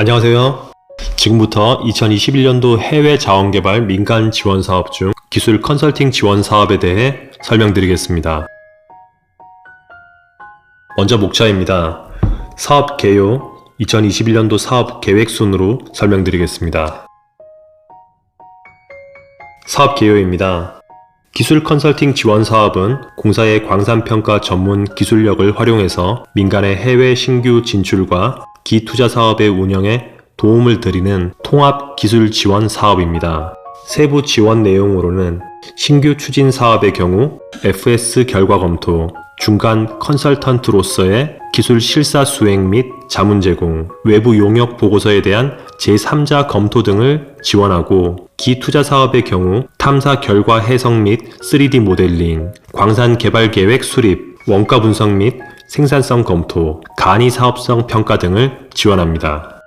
안녕하세요. 지금부터 2021년도 해외 자원개발 민간 지원 사업 중 기술 컨설팅 지원 사업에 대해 설명드리겠습니다. 먼저 목차입니다. 사업 개요 2021년도 사업 계획 순으로 설명드리겠습니다. 사업 개요입니다. 기술 컨설팅 지원 사업은 공사의 광산평가 전문 기술력을 활용해서 민간의 해외 신규 진출과 기투자 사업의 운영에 도움을 드리는 통합 기술 지원 사업입니다. 세부 지원 내용으로는 신규 추진 사업의 경우 FS 결과 검토, 중간 컨설턴트로서의 기술 실사 수행 및 자문 제공, 외부 용역 보고서에 대한 제3자 검토 등을 지원하고 기투자 사업의 경우 탐사 결과 해석 및 3D 모델링, 광산 개발 계획 수립, 원가 분석 및 생산성 검토, 간이 사업성 평가 등을 지원합니다.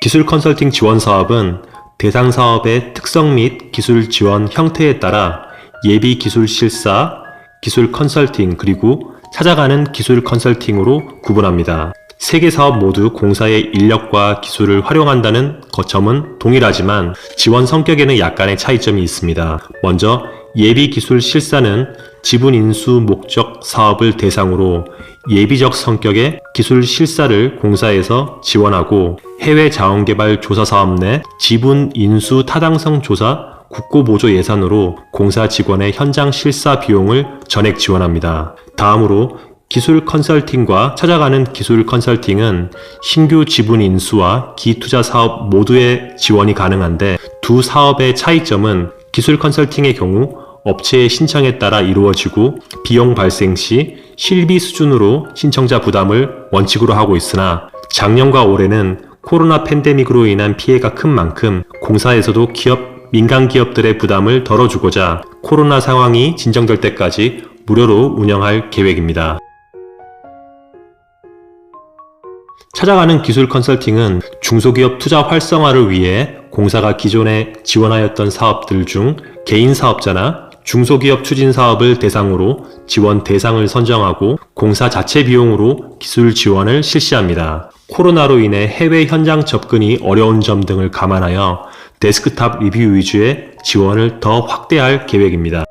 기술 컨설팅 지원 사업은 대상 사업의 특성 및 기술 지원 형태에 따라 예비 기술 실사, 기술 컨설팅 그리고 찾아가는 기술 컨설팅으로 구분합니다. 세 개 사업 모두 공사의 인력과 기술을 활용한다는 거점은 동일하지만 지원 성격에는 약간의 차이점이 있습니다. 먼저 예비 기술 실사는 지분 인수 목적 사업을 대상으로 예비적 성격의 기술 실사를 공사에서 지원하고 해외 자원개발 조사 사업 내 지분 인수 타당성 조사 국고보조 예산으로 공사 직원의 현장 실사 비용을 전액 지원합니다. 다음으로 기술 컨설팅과 찾아가는 기술 컨설팅은 신규 지분 인수와 기투자 사업 모두의 지원이 가능한데 두 사업의 차이점은 기술 컨설팅의 경우 업체의 신청에 따라 이루어지고 비용 발생 시 실비 수준으로 신청자 부담을 원칙으로 하고 있으나 작년과 올해는 코로나 팬데믹으로 인한 피해가 큰 만큼 공사에서도 기업, 민간 기업들의 부담을 덜어주고자 코로나 상황이 진정될 때까지 무료로 운영할 계획입니다. 찾아가는 기술 컨설팅은 중소기업 투자 활성화를 위해 공사가 기존에 지원하였던 사업들 중 개인 사업자나 중소기업 추진 사업을 대상으로 지원 대상을 선정하고 공사 자체 비용으로 기술 지원을 실시합니다. 코로나로 인해 해외 현장 접근이 어려운 점 등을 감안하여 데스크탑 리뷰 위주의 지원을 더 확대할 계획입니다.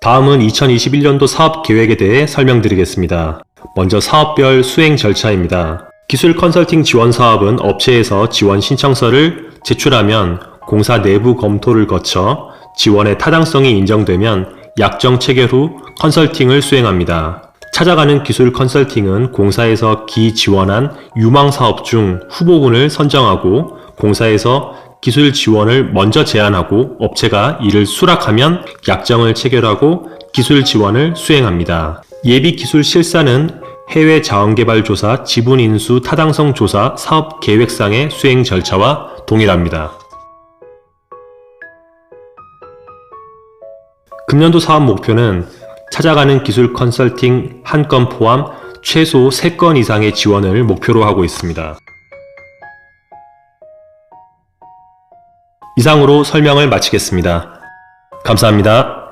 다음은 2021년도 사업 계획에 대해 설명드리겠습니다. 먼저 사업별 수행 절차입니다. 기술 컨설팅 지원 사업은 업체에서 지원 신청서를 제출하면 공사 내부 검토를 거쳐 지원의 타당성이 인정되면 약정 체결 후 컨설팅을 수행합니다. 찾아가는 기술 컨설팅은 공사에서 기 지원한 유망 사업 중 후보군을 선정하고 공사에서 기술 지원을 먼저 제안하고 업체가 이를 수락하면 약정을 체결하고 기술 지원을 수행합니다. 예비 기술 실사는 해외 자원개발 조사, 지분 인수 타당성 조사 사업 계획상의 수행 절차와 동일합니다. 금년도 사업 목표는 찾아가는 기술 컨설팅 한 건 포함 최소 3건 이상의 지원을 목표로 하고 있습니다. 이상으로 설명을 마치겠습니다. 감사합니다.